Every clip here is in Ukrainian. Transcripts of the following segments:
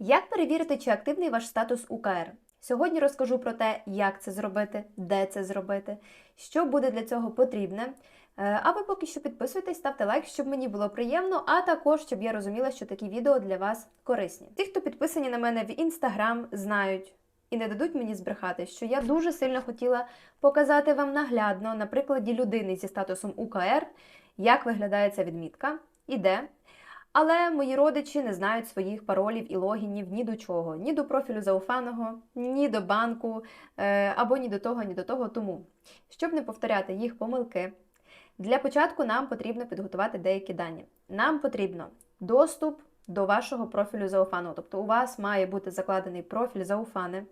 Як перевірити, чи активний ваш статус УКР? Сьогодні розкажу про те, як це зробити, де це зробити, що буде для цього потрібне. Е, А ви поки що підписуйтесь, ставте лайк, щоб мені було приємно, а також щоб я розуміла, що такі відео для вас корисні. Ті, хто підписані на мене в інстаграм, знають і не дадуть мені збрехати, що я дуже сильно хотіла показати вам наглядно на прикладі людини зі статусом УКР, як виглядає ця відмітка і де. Але мої родичі не знають своїх паролів і логінів ні до чого, ні до профілю зауфаного, ні до банку, е, або ні до того, ні до того. Тому, щоб не повторяти їх помилки, для початку нам потрібно підготувати деякі дані. Нам потрібно доступ до вашого профілю зауфаного. Тобто у вас має бути закладений профіль зауфани,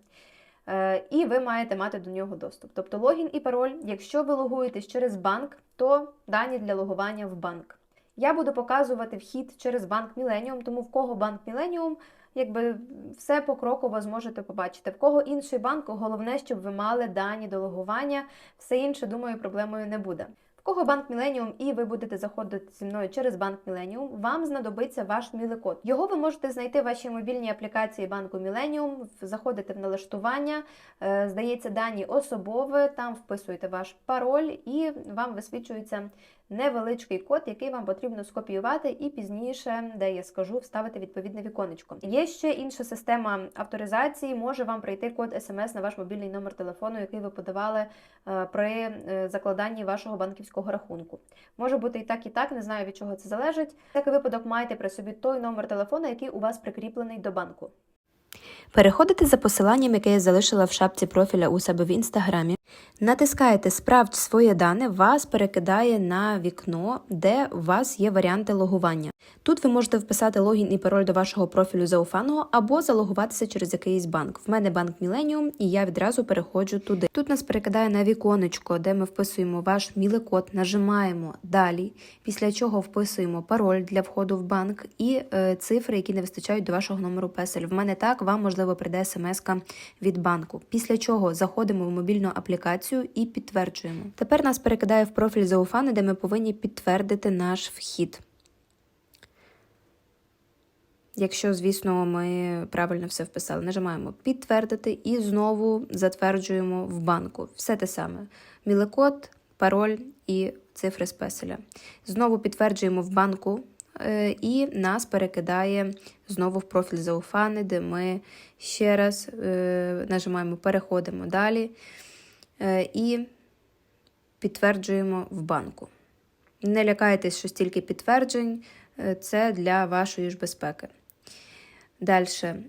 е, і ви маєте мати до нього доступ. Тобто логін і пароль, якщо ви логуєтесь через банк, то дані для логування в банк. Я буду показувати вхід через банк Millennium, тому в кого банк Millennium, якби все покроково зможете побачити. В кого інший банк, головне, щоб ви мали дані до логування, все інше, думаю, проблемою не буде. Кого банк Millennium і ви будете заходити зі мною через банк Millennium, вам знадобиться ваш міликод. Його ви можете знайти в вашій мобільній аплікації банку Millennium, заходите в налаштування, е, здається, дані особове, там вписуєте ваш пароль і вам висвічується невеличкий код, який вам потрібно скопіювати, і пізніше, де я скажу, вставити відповідне віконечко. Є ще інша система авторизації. Може вам прийти код смс на ваш мобільний номер телефону, який ви подавали е, при е, закладанні вашого банківського рахунку. Може бути і так, і так, не знаю від чого це залежить. Такий випадок маєте при собі той номер телефону, який у вас прикріплений до банку. Переходите за посиланням, яке я залишила в шапці профіля у себе в інстаграмі. Натискаєте Справдь своє дане, вас перекидає на вікно, де у вас є варіанти логування. Тут ви можете вписати логін і пароль до вашого профілю зауфаного або залогуватися через якийсь банк. В мене банк Millennium, і я відразу переходжу туди. Тут нас перекидає на віконечко, де ми вписуємо ваш міликод, нажимаємо далі, після чого вписуємо пароль для входу в банк і е, цифри, які не вистачають до вашого номеру песель. В мене так, вам можливо прийде смс від банку. Після чого заходимо в мобільну аплікацію і підтверджуємо. Тепер нас перекидає в профіль зауфани, де ми повинні підтвердити наш вхід. Якщо, звісно, ми правильно все вписали, нажимаємо підтвердити і знову затверджуємо в банку. Все те саме: міликод, пароль і цифри з песеля. Знову підтверджуємо в банку, і нас перекидає знову в профіль зауфани, де ми ще раз е, нажимаємо переходимо далі е, і підтверджуємо в банку. Не лякайтесь, що стільки підтверджень, е, це для вашої ж безпеки. Далі,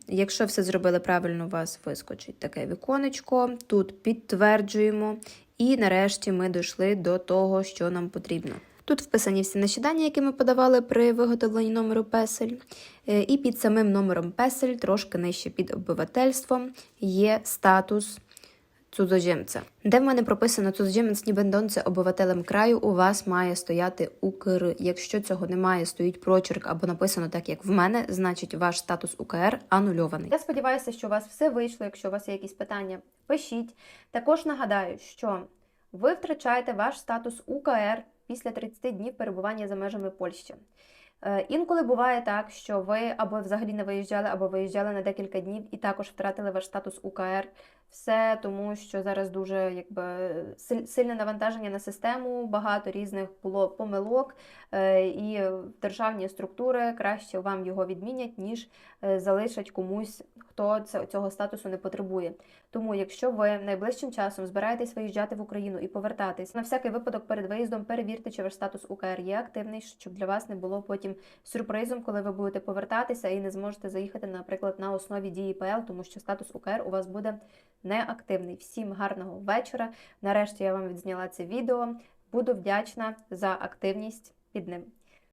якщо все зробили правильно, у вас вискочить таке віконечко. Тут підтверджуємо, і нарешті ми дійшли до того, що нам потрібно. Тут вписані всі наші дані, які ми подавали при виготовленні номеру песель. Е, І під самим номером песель, трошки нижче під обивательством, є статус цудзожемця. Де в мене прописано цудзожемець ні бендонце обивателем краю, у вас має стояти УКР. Якщо цього немає, стоїть прочерк або написано так, як в мене, значить ваш статус УКР анульований. Я сподіваюся, що у вас все вийшло. Якщо у вас є якісь питання, пишіть. Також нагадаю, що ви втрачаєте ваш статус УКР після 30 днів перебування за межами Польщі. Е, Інколи буває так, що ви або взагалі не виїжджали, або виїжджали на декілька днів і також втратили ваш статус УКР. Все тому, що зараз дуже якби сильне навантаження на систему, багато різних було помилок, е, і державні структури краще вам його відмінять, ніж е, залишать комусь, хто цього статусу не потребує. Тому, якщо ви найближчим часом збираєтесь виїжджати в Україну і повертатись, на всякий випадок перед виїздом перевірте, чи ваш статус УКР є активний, щоб для вас не було потім сюрпризом, коли ви будете повертатися і не зможете заїхати, наприклад, на основі дії ПЛ, тому що статус УКР у вас буде неактивний. Всім гарного вечора. Нарешті я вам відзняла це відео. Буду вдячна за активність під ним.